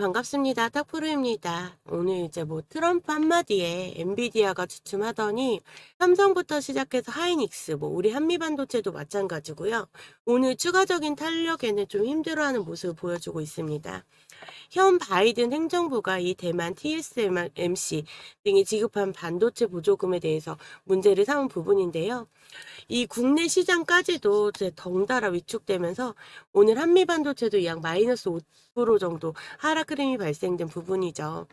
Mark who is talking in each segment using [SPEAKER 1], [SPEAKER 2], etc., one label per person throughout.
[SPEAKER 1] 반갑습니다. 탁프로입니다. 오늘 이제 뭐 트럼프 한마디에 엔비디아가 주춤하더니 삼성부터 시작해서 하이닉스, 뭐 우리 한미반도체도 마찬가지고요. 오늘 추가적인 탄력에는 좀 힘들어하는 모습을 보여주고 있습니다. 현 바이든 행정부가 이 대만 TSMC 등이 지급한 반도체 보조금에 대해서 문제를 삼은 부분인데요. 이 국내 시장까지도 이제 덩달아 위축되면서 오늘 한미 반도체도 약 마이너스 5% 정도 하락 흐름이 발생된 부분이죠.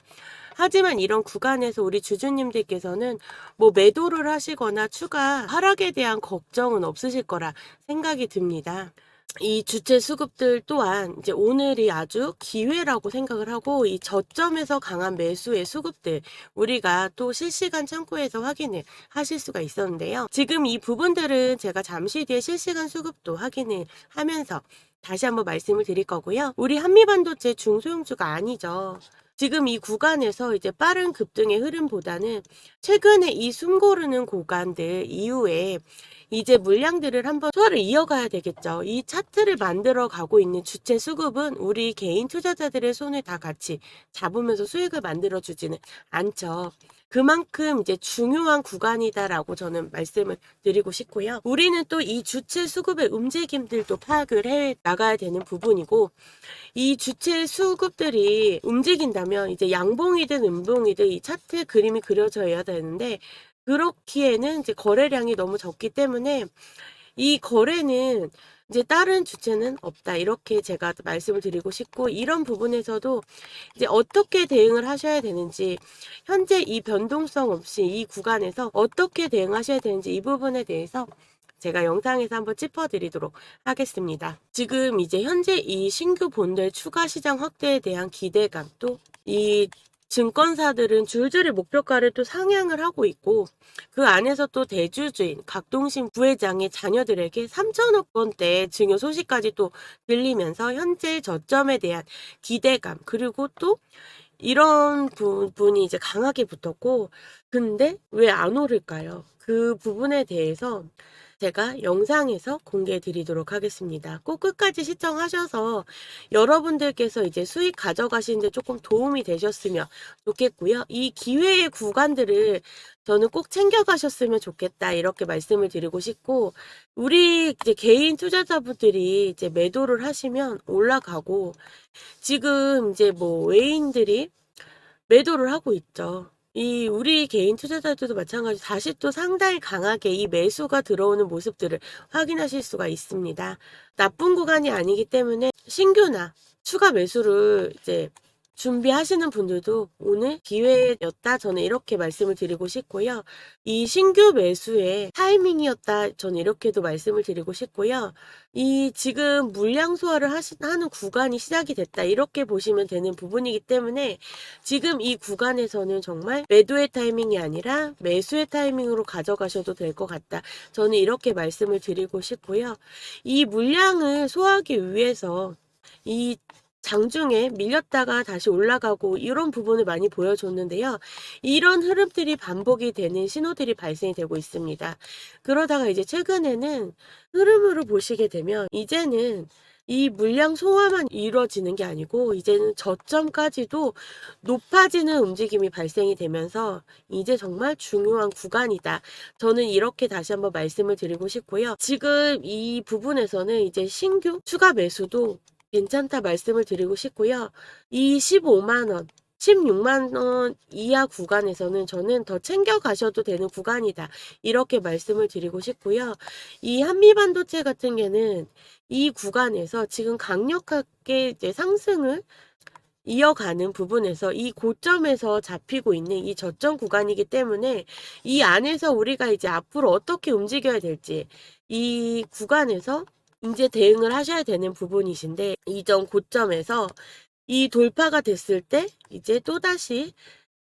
[SPEAKER 1] 하지만 이런 구간에서 우리 주주님들께서는 뭐 매도를 하시거나 추가 하락에 대한 걱정은 없으실 거라 생각이 듭니다. 이 주체 수급들 또한 이제 오늘이 아주 기회라고 생각을 하고 이 저점에서 강한 매수의 수급들 우리가 또 실시간 창구에서 확인을 하실 수가 있었는데요. 지금 이 부분들은 제가 잠시 뒤에 실시간 수급도 확인을 하면서 다시 한번 말씀을 드릴 거고요. 우리 한미반도체 중소형주가 아니죠. 지금 이 구간에서 이제 빠른 급등의 흐름보다는 최근에 이 숨고르는 구간들 이후에 이제 물량들을 한번 소화를 이어가야 되겠죠. 이 차트를 만들어 가고 있는 주체 수급은 우리 개인 투자자들의 손을 다 같이 잡으면서 수익을 만들어 주지는 않죠. 그만큼 이제 중요한 구간이다라고 저는 말씀을 드리고 싶고요. 우리는 또 이 주체 수급의 움직임들도 파악을 해 나가야 되는 부분이고, 이 주체 수급들이 움직인다면 이제 양봉이든 음봉이든 이 차트 그림이 그려져야 되는데, 그렇기에는 이제 거래량이 너무 적기 때문에 이 거래는 이제 다른 주체는 없다. 이렇게 제가 말씀을 드리고 싶고, 이런 부분에서도 이제 어떻게 대응을 하셔야 되는지, 현재 이 변동성 없이 이 구간에서 어떻게 대응하셔야 되는지 이 부분에 대해서 제가 영상에서 한번 짚어드리도록 하겠습니다. 지금 이제 현재 이 신규 본들 추가 시장 확대에 대한 기대감 또이 증권사들은 줄줄이 목표가를 또 상향을 하고 있고 그 안에서 또 대주주인 각동신 부회장의 자녀들에게 3천억 원대 증여 소식까지 또 들리면서 현재 저점에 대한 기대감 그리고 또 이런 부분이 이제 강하게 붙었고 근데 왜 안 오를까요? 그 부분에 대해서 제가 영상에서 공개해 드리도록 하겠습니다. 꼭 끝까지 시청하셔서 여러분들께서 이제 수익 가져가시는데 조금 도움이 되셨으면 좋겠고요. 이 기회의 구간들을 저는 꼭 챙겨가셨으면 좋겠다. 이렇게 말씀을 드리고 싶고, 우리 이제 개인 투자자분들이 이제 매도를 하시면 올라가고, 지금 이제 뭐 외인들이 매도를 하고 있죠. 이 우리 개인 투자자들도 마찬가지 다시 또 상당히 강하게 이 매수가 들어오는 모습들을 확인하실 수가 있습니다. 나쁜 구간이 아니기 때문에 신규나 추가 매수를 이제 준비하시는 분들도 오늘 기회였다. 저는 이렇게 말씀을 드리고 싶고요. 이 신규 매수의 타이밍이었다. 저는 이렇게도 말씀을 드리고 싶고요. 이 지금 물량 소화를 하는 구간이 시작이 됐다. 이렇게 보시면 되는 부분이기 때문에 지금 이 구간에서는 정말 매도의 타이밍이 아니라 매수의 타이밍으로 가져가셔도 될 것 같다. 저는 이렇게 말씀을 드리고 싶고요. 이 물량을 소화하기 위해서 이 장중에 밀렸다가 다시 올라가고 이런 부분을 많이 보여줬는데요. 이런 흐름들이 반복이 되는 신호들이 발생이 되고 있습니다. 그러다가 이제 최근에는 흐름으로 보시게 되면 이제는 이 물량 소화만 이루어지는 게 아니고 이제는 저점까지도 높아지는 움직임이 발생이 되면서 이제 정말 중요한 구간이다. 저는 이렇게 다시 한번 말씀을 드리고 싶고요. 지금 이 부분에서는 이제 신규 추가 매수도 괜찮다 말씀을 드리고 싶고요. 이 15만 원, 16만 원 이하 구간에서는 저는 더 챙겨 가셔도 되는 구간이다. 이렇게 말씀을 드리고 싶고요. 이 한미반도체 같은 경우는 이 구간에서 지금 강력하게 이제 상승을 이어가는 부분에서 이 고점에서 잡히고 있는 이 저점 구간이기 때문에 이 안에서 우리가 이제 앞으로 어떻게 움직여야 될지 이 구간에서 이제 대응을 하셔야 되는 부분이신데 이전 고점에서 이 돌파가 됐을 때 이제 또다시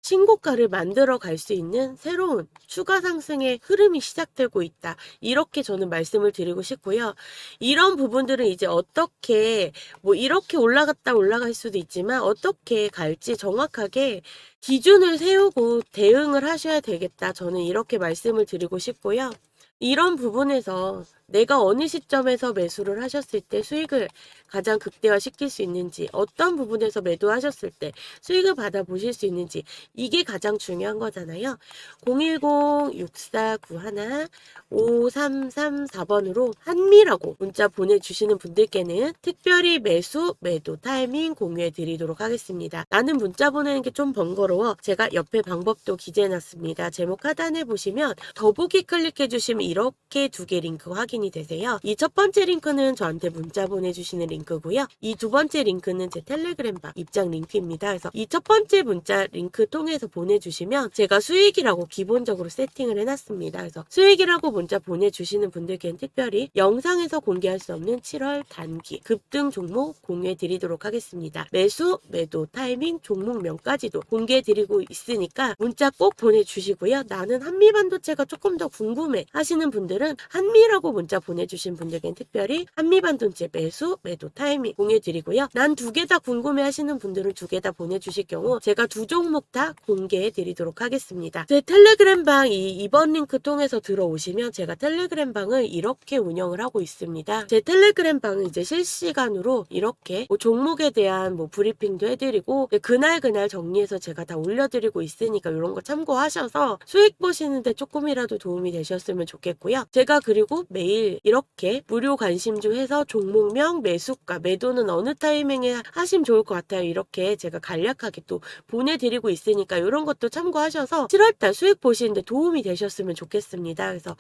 [SPEAKER 1] 신고가를 만들어 갈 수 있는 새로운 추가 상승의 흐름이 시작되고 있다. 이렇게 저는 말씀을 드리고 싶고요. 이런 부분들은 이제 어떻게 뭐 이렇게 올라갔다 올라갈 수도 있지만 어떻게 갈지 정확하게 기준을 세우고 대응을 하셔야 되겠다. 저는 이렇게 말씀을 드리고 싶고요. 이런 부분에서 내가 어느 시점에서 매수를 하셨을 때 수익을 가장 극대화시킬 수 있는지, 어떤 부분에서 매도하셨을 때 수익을 받아보실 수 있는지, 이게 가장 중요한 거잖아요. 010-6491-5334번으로 한미라고 문자 보내주시는 분들께는 특별히 매수, 매도 타이밍 공유해 드리도록 하겠습니다. 나는 문자 보내는 게 좀 번거로워. 제가 옆에 방법도 기재해 놨습니다. 제목 하단에 보시면 더보기 클릭해 주시면 이렇게 두 개 링크 확인 이 되세요. 이 첫 번째 링크는 저한테 문자 보내주시는 링크고요. 이 두 번째 링크는 제 텔레그램방 입장 링크입니다. 그래서 이 첫 번째 문자 링크 통해서 보내주시면 제가 수익이라고 기본적으로 세팅을 해놨습니다. 그래서 수익이라고 문자 보내주시는 분들께는 특별히 영상에서 공개할 수 없는 7월 단기 급등 종목 공유해 드리도록 하겠습니다. 매수, 매도, 타이밍, 종목명까지도 공개해 드리고 있으니까 문자 꼭 보내주시고요. 나는 한미반도체가 조금 더 궁금해 하시는 분들은 한미라고 문자 보내주신 분들께는 특별히 한미반도체 매수, 매도 타이밍 공유해 드리고요. 난 두 개 다 궁금해 하시는 분들은 두 개 다 보내주실 경우 제가 두 종목 다 공개해 드리도록 하겠습니다. 제 텔레그램 방이 이번 링크 통해서 들어오시면 제가 텔레그램 방을 이렇게 운영을 하고 있습니다. 제 텔레그램 방은 이제 실시간으로 이렇게 뭐 종목에 대한 뭐 브리핑도 해드리고 그날 그날 정리해서 제가 다 올려드리고 있으니까 이런 거 참고하셔서 수익 보시는데 조금이라도 도움이 되셨으면 좋겠고요. 제가 그리고 매일 이렇게 무료 관심주 해서 종목명 매수가 매도는 어느 타이밍에 하시면 좋을 것 같아요. 이렇게 제가 간략하게 또 보내드리고 있으니까 이런 것도 참고하셔서 7월달 수익 보시는데 도움이 되셨으면 좋겠습니다. 그래서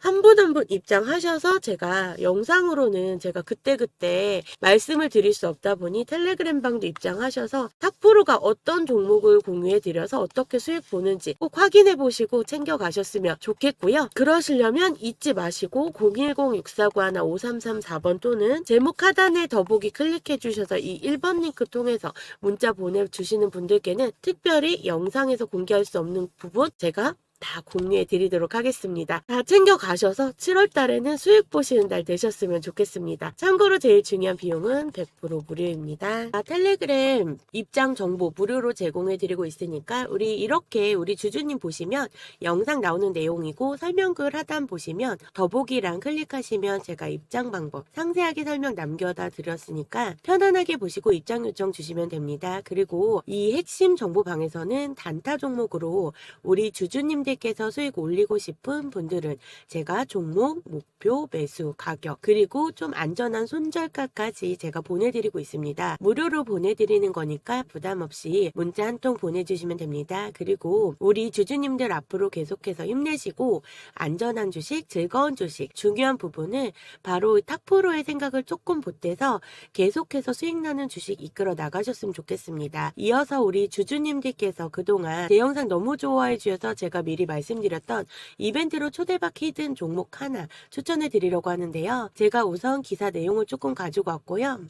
[SPEAKER 1] 한 분 한 분 입장하셔서 제가 영상으로는 제가 그때그때 말씀을 드릴 수 없다 보니 텔레그램 방도 입장하셔서 탁프로가 어떤 종목을 공유해 드려서 어떻게 수익 보는지 꼭 확인해 보시고 챙겨 가셨으면 좋겠고요. 그러시려면 잊지 마시고 010-6491-5334번 또는 제목 하단에 더보기 클릭해 주셔서 이 1번 링크 통해서 문자 보내 주시는 분들께는 특별히 영상에서 공개할 수 없는 부분 제가 다 공유해 드리도록 하겠습니다. 다 챙겨 가셔서 7월 달에는 수익 보시는 달 되셨으면 좋겠습니다. 참고로 제일 중요한 비용은 100% 무료입니다. 아, 텔레그램 입장 정보 무료로 제공해 드리고 있으니까 우리 이렇게 우리 주주님 보시면 영상 나오는 내용이고 설명글 하단 보시면 더보기랑 클릭하시면 제가 입장 방법 상세하게 설명 남겨다 드렸으니까 편안하게 보시고 입장 요청 주시면 됩니다. 그리고 이 핵심 정보 방에서는 단타 종목으로 우리 주주님 들께서 수익 올리고 싶은 분들은 제가 종목, 목표, 매수, 가격, 그리고 좀 안전한 손절가까지 제가 보내드리고 있습니다. 무료로 보내드리는 거니까 부담 없이 문자 한 통 보내주시면 됩니다. 그리고 우리 주주님들 앞으로 계속해서 힘내시고 안전한 주식, 즐거운 주식, 중요한 부분은 바로 탁프로의 생각을 조금 보태서 계속해서 수익 나는 주식 이끌어 나가셨으면 좋겠습니다. 이어서 우리 주주님들께서 그동안 제 영상 너무 좋아해 주셔서 제가 미리 말씀드렸던 이벤트로 초대박 히든 종목 하나 추천해 드리려고 하는데요. 제가 우선 기사 내용을 조금 가지고 왔고요.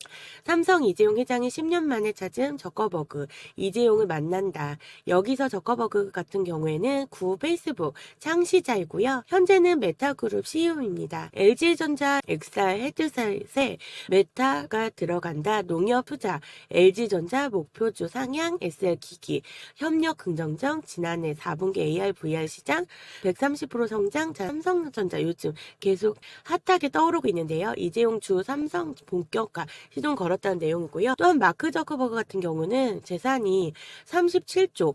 [SPEAKER 1] 삼성 이재용 회장이 10년 만에 찾은 저커버그 이재용을 만난다. 여기서 저커버그 같은 경우에는 구 페이스북 창시자이고요. 현재는 메타그룹 CEO입니다. LG전자 XR 헤드셋에 메타가 들어간다. 농협 투자 LG전자 목표주 상향 SL 기기 협력 긍정적 지난해 4분기 AR 시장 130% 성장 자, 삼성전자 요즘 계속 핫하게 떠오르고 있는데요. 이재용 주 삼성 본격화 시동 걸었다는 내용이고요. 또한 마크 저커버그 같은 경우는 재산이 37조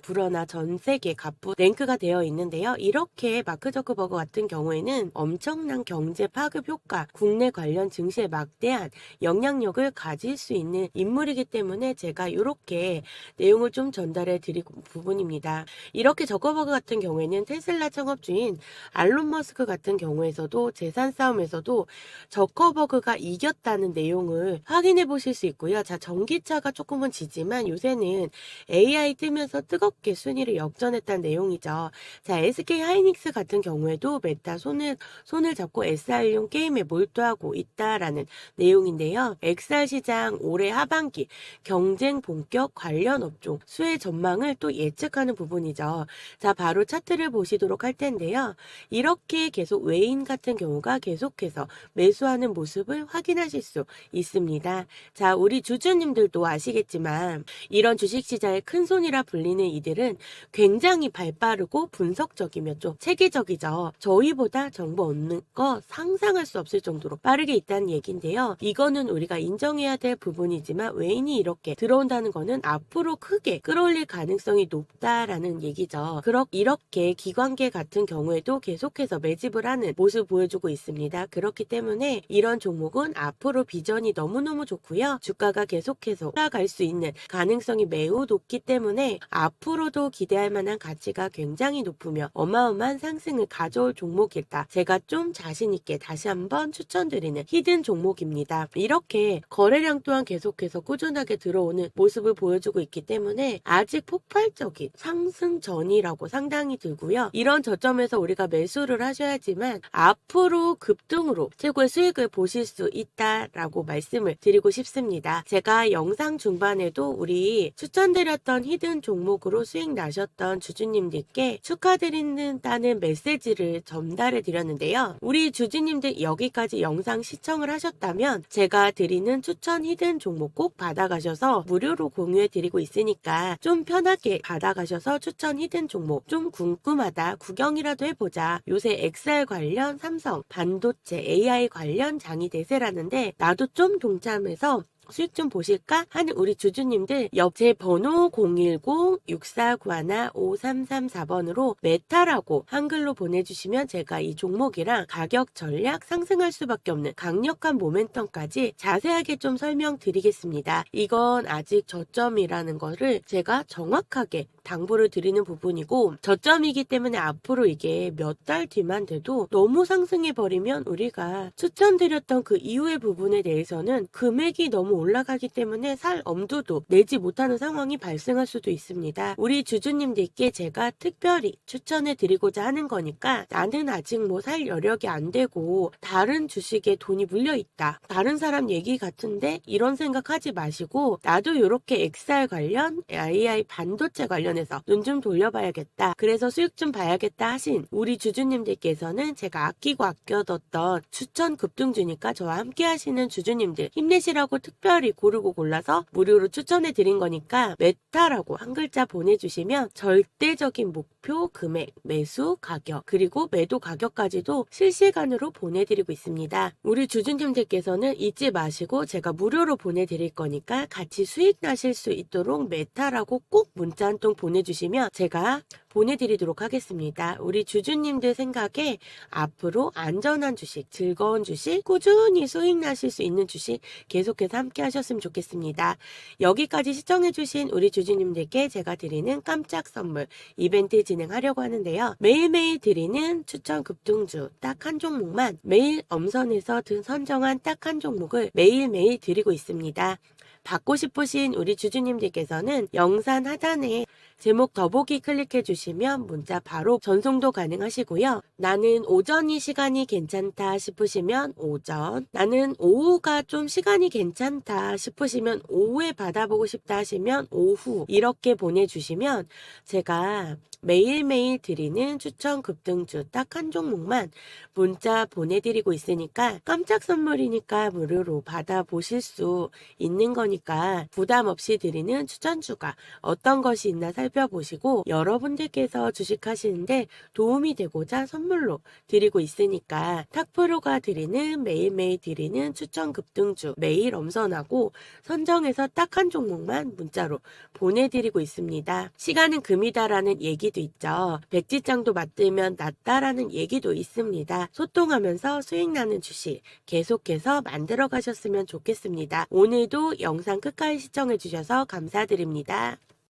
[SPEAKER 1] 불어나 전 세계 갑부 랭크가 되어 있는데요. 이렇게 마크 저크버그 같은 경우에는 엄청난 경제 파급 효과, 국내 관련 증시에 막대한 영향력을 가질 수 있는 인물이기 때문에 제가 이렇게 내용을 좀 전달해 드리고 부분입니다. 이렇게 저커버그 같은 경우에는 테슬라 창업주인 알론 머스크 같은 경우에서도 재산 싸움에서도 저커버그가 이겼다는 내용을 확인해 보실 수 있고요. 자, 전기차가 조금은 지지만 요새는 AI 뜨면서 뜨 겁게 순위를 역전했다는 내용이죠. 자, SK 하이닉스 같은 경우에도 메타 손을, 손을 잡고 SR용 게임에 몰두하고 있다라는 내용인데요. XR 시장 올해 하반기 경쟁 본격 관련 업종 수혜 전망을 또 예측하는 부분이죠. 자, 바로 차트를 보시도록 할 텐데요. 이렇게 계속 외인 같은 경우가 계속해서 매수하는 모습을 확인하실 수 있습니다. 자, 우리 주주님들도 아시겠지만 이런 주식시장의 큰 손이라 불리는 이들은 굉장히 발빠르고 분석적이며 좀 체계적이죠. 저희보다 정보 얻는 거 상상할 수 없을 정도로 빠르게 있다는 얘기인데요. 이거는 우리가 인정해야 될 부분이지만 외인이 이렇게 들어온다는 거는 앞으로 크게 끌어올릴 가능성이 높다라는 얘기죠. 그렇 이렇게 기관계 같은 경우에도 계속해서 매집을 하는 모습 보여주고 있습니다. 그렇기 때문에 이런 종목은 앞으로 비전이 너무너무 좋고요. 주가가 계속해서 올라갈 수 있는 가능성이 매우 높기 때문에 앞 으로도 기대할 만한 가치가 굉장히 높으며 어마어마한 상승을 가져올 종목이다. 제가 좀 자신 있게 다시 한번 추천드리는 히든 종목입니다. 이렇게 거래량 또한 계속해서 꾸준하게 들어오는 모습을 보여주고 있기 때문에 아직 폭발적인 상승 전이라고 상당히 들고요. 이런 저점에서 우리가 매수를 하셔야지만 앞으로 급등으로 최고의 수익을 보실 수 있다라고 말씀을 드리고 싶습니다. 제가 영상 중반에도 우리 추천드렸던 히든 종목 으로 수익 나셨던 주주님들께 축하드린다는 메시지를 전달해 드렸는데요. 우리 주주님들 여기까지 영상 시청을 하셨다면 제가 드리는 추천 히든 종목 꼭 받아가셔서 무료로 공유해 드리고 있으니까 좀 편하게 받아가셔서 추천 히든 종목 좀 궁금하다 구경이라도 해보자. 요새 XR 관련 삼성 반도체 AI 관련 장이 대세라는데 나도 좀 동참해서 수익 좀 보실까? 하는 우리 주주님들 옆제 번호 010-6491-5334번으로 메타라고 한글로 보내주시면 제가 이 종목이랑 가격 전략 상승할 수밖에 없는 강력한 모멘텀까지 자세하게 좀 설명드리겠습니다. 이건 아직 저점이라는 거를 제가 정확하게 당부를 드리는 부분이고 저점이기 때문에 앞으로 이게 몇 달 뒤만 돼도 너무 상승해 버리면 우리가 추천드렸던 그 이후의 부분에 대해서는 금액이 너무 올라가기 때문에 살 엄두도 내지 못하는 상황이 발생할 수도 있습니다. 우리 주주님들께 제가 특별히 추천해 드리고자 하는 거니까 나는 아직 뭐 살 여력이 안 되고 다른 주식에 돈이 물려 있다. 다른 사람 얘기 같은데 이런 생각하지 마시고 나도 이렇게 XR 관련 AI 반도체 관련해서 눈 좀 돌려봐야겠다. 그래서 수익 좀 봐야겠다 하신 우리 주주님들께서는 제가 아끼고 아껴뒀던 추천 급등주니까 저와 함께 하시는 주주님들 힘내시라고 특별 히 고르고 골라서 무료로 추천해 드린 거니까 메타라고 한 글자 보내주시면 절대적인 목표 금액, 매수 가격, 그리고 매도 가격까지도 실시간으로 보내드리고 있습니다. 우리 주주님들께서는 잊지 마시고 제가 무료로 보내드릴 거니까 같이 수익 나실 수 있도록 메타라고 꼭 문자 한 통 보내주시면 제가 보내드리도록 하겠습니다. 우리 주주님들 생각에 앞으로 안전한 주식, 즐거운 주식, 꾸준히 수익 나실 수 있는 주식 계속해서 함께 하셨으면 좋겠습니다. 여기까지 시청해주신 우리 주주님들께 제가 드리는 깜짝 선물 이벤트 진행하려고 하는데요. 매일매일 드리는 추천 급등주 딱 한 종목만 매일 엄선해서 든 선정한 딱 한 종목을 매일매일 드리고 있습니다. 받고 싶으신 우리 주주님들께서는 영상 하단에 제목 더보기 클릭해 주시면 문자 바로 전송도 가능하시고요. 나는 오전이 시간이 괜찮다 싶으시면 오전, 나는 오후가 좀 시간이 괜찮다 싶으시면 오후에 받아보고 싶다 하시면 오후 이렇게 보내주시면 제가 매일매일 드리는 추천 급등주 딱 한 종목만 문자 보내드리고 있으니까 깜짝 선물이니까 무료로 받아보실 수 있는 거니까 부담 없이 드리는 추천주가 어떤 것이 있나 살펴보시고 여러분들께서 주식하시는데 도움이 되고자 선물로 드리고 있으니까 탁프로가 드리는 매일매일 드리는 추천 급등주 매일 엄선하고 선정해서 딱 한 종목만 문자로 보내드리고 있습니다. 시간은 금이다라는 얘기도 있죠. 백지장도 맞들면 낫다라는 얘기도 있습니다. 소통하면서 수익 나는 주식 계속해서 만들어 가셨으면 좋겠습니다. 오늘도 영상 끝까지 시청해 주셔서 감사드립니다.